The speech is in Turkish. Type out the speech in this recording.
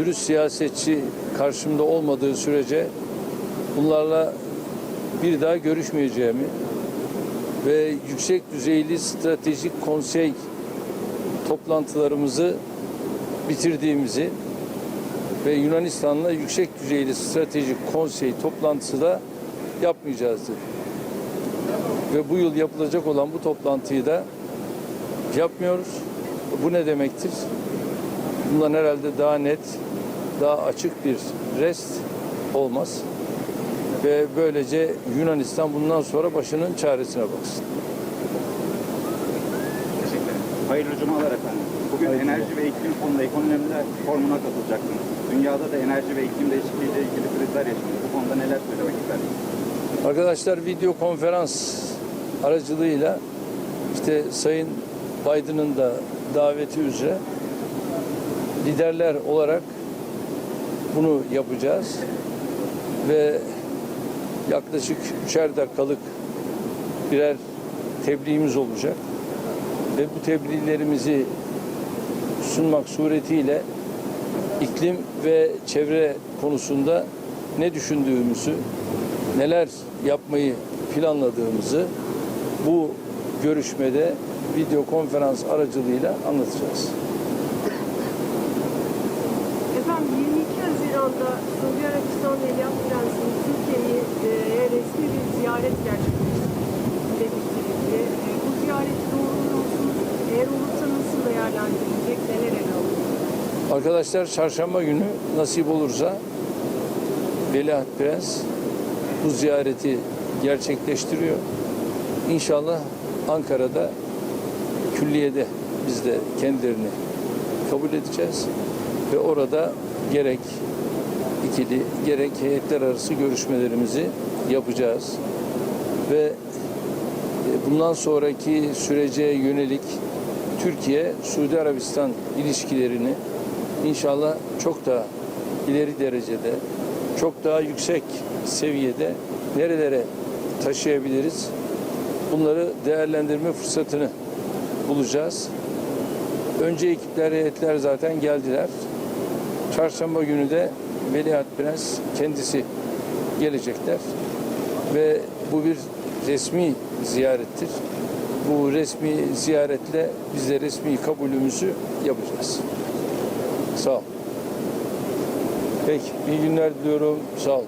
dürüst siyasetçi karşımda olmadığı sürece bunlarla bir daha görüşmeyeceğimi ve yüksek düzeyli stratejik konsey toplantılarımızı bitirdiğimizi ve Yunanistan'la yüksek düzeyli stratejik konsey toplantısı da yapmayacağız dedi. Ve bu yıl yapılacak olan bu toplantıyı da yapmıyoruz. Bu ne demektir? Bundan herhalde daha net, daha açık bir rest olmaz. Ve böylece Yunanistan bundan sonra başının çaresine baksın. Teşekkür ederim. Hayırlı cumalar efendim. Bugün enerji ve iklim fonunda ekonomiler forumuna katılacaksınız. Dünyada da enerji ve iklim değişikliğiyle ilgili krizler yaşanıyor. Bu konuda neler söylemek istersiniz? Arkadaşlar video konferans aracılığıyla işte Sayın Biden'ın da daveti üzere liderler olarak bunu yapacağız ve yaklaşık üçer dakikalık birer tebliğimiz olacak ve bu tebliğlerimizi sunmak suretiyle iklim ve çevre konusunda ne düşündüğümüzü, neler yapmayı planladığımızı bu görüşmede video konferans aracılığıyla anlatacağız. Efendim 22 Haziran'da Suudi Arabistan Veliaht Prensi'nin Türkiye'ye resmi bir ziyaret gerçekleştirildi. E, bu ziyareti doğru musunuz? Eğer olursa nasıl değerlendirilecek? Neler ele alınacak? Arkadaşlar çarşamba günü nasip olursa Veliaht Prens bu ziyareti gerçekleştiriyor. İnşallah Ankara'da külliyede biz de kendilerini kabul edeceğiz ve orada gerek ikili gerek heyetler arası görüşmelerimizi yapacağız ve e, bundan sonraki sürece yönelik Türkiye Suudi Arabistan ilişkilerini inşallah çok daha ileri derecede çok daha yüksek seviyede nerelere taşıyabiliriz? Bunları değerlendirme fırsatını bulacağız. Önce ekipler, heyetler zaten geldiler. Çarşamba günü de Veliaht Prens kendisi gelecekler ve bu bir resmi ziyarettir. Bu resmi ziyaretle biz de resmi kabulümüzü yapacağız. Sağ ol. Peki, iyi günler diliyorum. Sağ olun.